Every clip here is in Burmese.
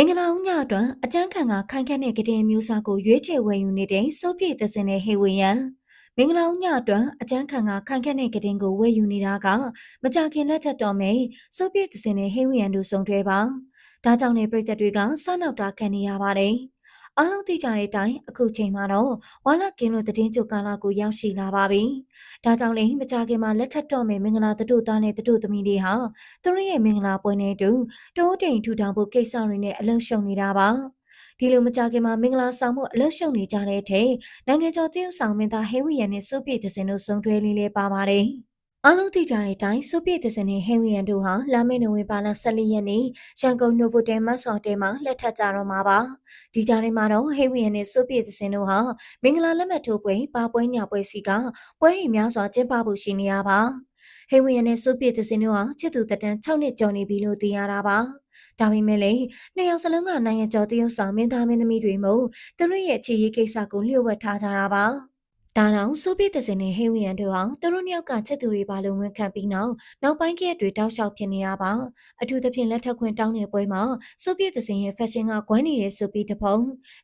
မင်္ဂလာဦးညအတွက်အကျန်းခံကခိုင်ခန့်တဲ့ကတဲ့မျိုးစားကိုရွေးချယ်ဝယ်ယူနေတဲ့စိုးပြေသစင်တဲ့ဟေဝယံမင်္ဂလာဦးညအတွက်အကျန်းခံကခိုင်ခန့်တဲ့ကတဲ့ကိုဝယ်ယူနေတာကမကြခင်လက်ထက်တော်မယ်စိုးပြေသစင်တဲ့ဟေဝယံတို့ဆုံတွဲပါဒါကြောင့်လေပြည်သက်တွေကစနောက်တာခံနေရပါတယ် အားလုံးသိကြတဲ့အတိုင်းအခုချိန်မှာတော့ဝါလကင်းတို့တည်င်းချုပ်ကာလာကိုရောက်ရှိလာပါပြီ။ဒါကြောင့်လည်းမကြခင်မှာလက်ထက်တော်မယ်မင်္ဂလာတတို့သားနဲ့တတို့သမီးတွေဟာသူတို့ရဲ့မင်္ဂလာပွဲနဲ့တူတိုးတိမ်ထူထောင်ဖို့ကိစ္စတွေနဲ့အလုံရှုံနေတာပါ။ဒီလိုမကြခင်မှာမင်္ဂလာဆောင်မှုအလုံရှုံနေကြတဲ့ထဲနိုင်ငံကျော်တရုတ်ဆောင်မင်းသားဟဲဝီယန်နဲ့စုပ်ပြည့်တဲ့စင်တို့ဆုံတွဲလေးလေးပါပါတယ်။ အားလုံးသိကြတဲ့အတိုင်းဆိုဗီယက်တစ်စင်နဲ့ဟန်ဝီယန်တို့ဟာလာမယ့်နိုဝင်ဘာလ14ရက်နေ့ရန်ကုန်နိုဗိုတယ်မတ်ဆော်တဲမှာလက်ထပ်ကြတော့မှာပါဒီကြားထဲမှာတော့ဟန်ဝီယန်နဲ့ဆိုဗီယက်တစ်စင်တို့ဟာမင်္ဂလာလက်မှတ်ထိုးပွဲပါပွဲညပွဲစီကပွဲရီများစွာကျင်းပဖို့ရှိနေရပါဟန်ဝီယန်နဲ့ဆိုဗီယက်တစ်စင်တို့ဟာချစ်သူတတန်း6နှစ်ကျော်နေပြီလို့သိရတာပါဒါပေမဲ့လည်းနှစ်ယောက်စလုံးကနိုင်ငံကျော်တရုတ်ဆောင်မင်းသားမင်းသမီးတွေမို့သူတို့ရဲ့အခြေရေးကိစ္စကိုလျှို့ဝှက်ထားကြတာပါ ဒါနောက်ဆိုဗီယက်တစင်နဲ့ဟေဝီယန်တို့ဟာသူတို့နှစ်ယောက်ကချက်သူတွေပါလို့ဝန်ခံပြီးနောက်နောက်ပိုင်းကရက်တွေတောက်လျှောက်ဖြစ်နေရပါအထူးသဖြင့်လက်ထပ်ခွင့်တောင်းတဲ့ပွဲမှာဆိုဗီယက်တစင်ရဲ့ fashion ကကွမ်းနေတဲ့ဆိုပြီးတပုံ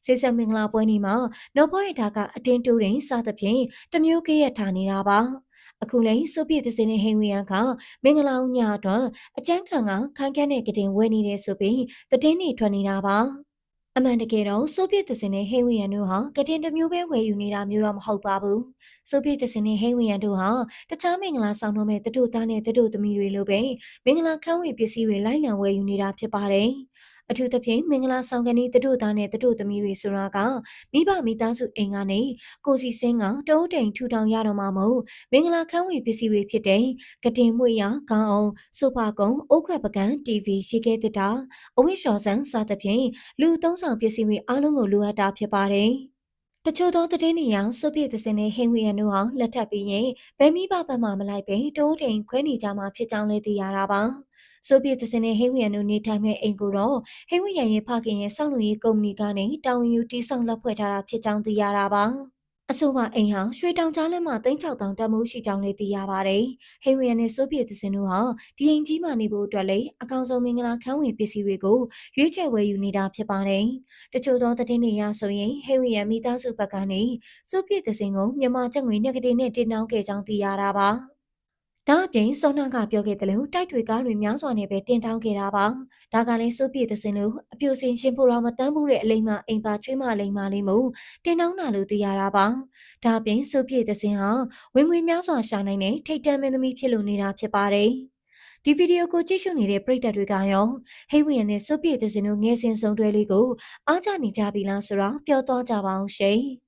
စိစက်မင်္ဂလာပွဲနေမှာနောက်ပွဲရတာကအတင်းတိုးတင်စသဖြင့်တမျိုးကရက်ထားနေတာပါအခုလည်းဆိုဗီယက်တစ်စင်းနဲ့ဟိန်ဝီယန်ကမင်္ဂလာဦးညအတွက်အကျန်းခံကခိုင်ခန့်တဲ့ကတင်ဝယ်နေတယ်ဆိုပြီးတည်င်းနေထွက်နေတာပါ အမှန်တကယ်တော့ဆိုဗီယက်တစင်နဲ့ဟိဝီယန်တို့ဟာကတင်တစ်မျိုးပဲဝယ်ယူနေတာမျိုးတော့မဟုတ်ပါဘူးဆိုဗီယက်တစင်နဲ့ဟိဝီယန်တို့ဟာတခြားမင်္ဂလာဆောင်တော့မဲ့တတို့သားနဲ့တတို့သမီးတွေလိုပဲမင်္ဂလာခန်းဝေပစ္စည်းတွေလိုက်လံဝယ်ယူနေတာဖြစ်ပါတယ် အထူးသဖြင့်မင်္ဂလာဆောင်ကနေတတို့သားနဲ့တတို့သမီးတွေဆိုတာကမိဘမိသားစုအိမ်ကနေကိုစီစင်းကတိုးတိမ်ထူထောင်ရတော့မှမဟုတ်မင်္ဂလာခန်းဝေပစ္စည်းတွေဖြစ်တဲ့ကတင်မွေရခေါင်းအောင်ဆိုဖာကုံအိုးခွက်ပကံ TV ရေခဲတစ်တာအဝိရှော်ဆန်းစသဖြင့်လူသုံးဆောင်ပစ္စည်းတွေအားလုံးကိုလိုအပ်တာဖြစ်ပါတယ် တချို့သောတည်င်းနေရဆိုဗီယက်တစ်စင်နဲ့ဟင်ဝီယန်တို့ဟာလက်ထပ်ပြီးရင်ဘယ်မိဘဘက်မှမလိုက်ပဲတိုးတိမ်ခွဲနေကြမှာဖြစ်ကြောင်းလည်းသိရတာပါ။ဆိုဗီယက်တစ်စင်းနဲ့ဟိဝီယန်တို့နေထိုင်မဲ့အိမ်ကိုတော့ဟိဝီယန်ရဲ့ဖခင်ရဲ့စောင့်လို့ရေးကုမ္ပဏီကနေတာဝန်ယူတီးဆောင်လက်ဖွဲ့ထားတာဖြစ်ကြောင်းသိရတာပါ အဆိုပါအိမ်ဟာရွှေတောင်ကြားလမ်းမှာ3600တန်မိုးရှိကြောင်းလည်းသိရပါတယ်။ဟိဝီယန်နဲ့ဆိုဗီယက်တစ်စင်းတို့ဟာဒီအိမ်ကြီးမှာနေဖို့အတွက်လည်းအကောင်ဆုံးမင်္ဂလာခန်းဝင်ပစ္စည်းတွေကိုရွေးချယ်ဝယ်ယူနေတာဖြစ်ပါတယ်။တချို့သောသတင်းတွေအရဆိုရင်ဟိဝီယန်မိသားစုဘက်ကနေဆိုဗီယက်တစ်စင်းကိုမြန်မာကျပ်ငွေနဲ့ကတိနဲ့တင်နှောင်းခဲ့ကြောင်းသိရတာပါ။ ဒါအပြင်စောနာကပြောခဲ့တယ်လို့တိုက်တွေကားတွေများစွာနဲ့ပဲတင်တောင်းခဲ့တာပါဒါကလည်းစိုးပြေသစင်လို့အပြိုစင်ရှင်ဖို့တော့မတန်းဘူးတဲ့အလိမ့်မအိမ်ပါချွေးမလိမ့်မလေးမို့တင်တောင်းတာလို့သိရတာပါဒါအပြင်စိုးပြေသစင်ဟာဝင်ငွေများစွာရှာနိုင်တဲ့ထိတ်တန့်မင်းသမီးဖြစ်လို့နေတာဖြစ်ပါတယ်ဒီဗီဒီယိုကိုကြည့်ရှုနေတဲ့ပရိသတ်တွေကရောဟိဝီယန်နဲ့စိုးပြေသစင်တို့ငယ်စဉ်ဆုံးတွဲလေးကိုအားကြနေကြပြီလားဆိုတော့ပြောတော့ကြပါအောင်ရှင်။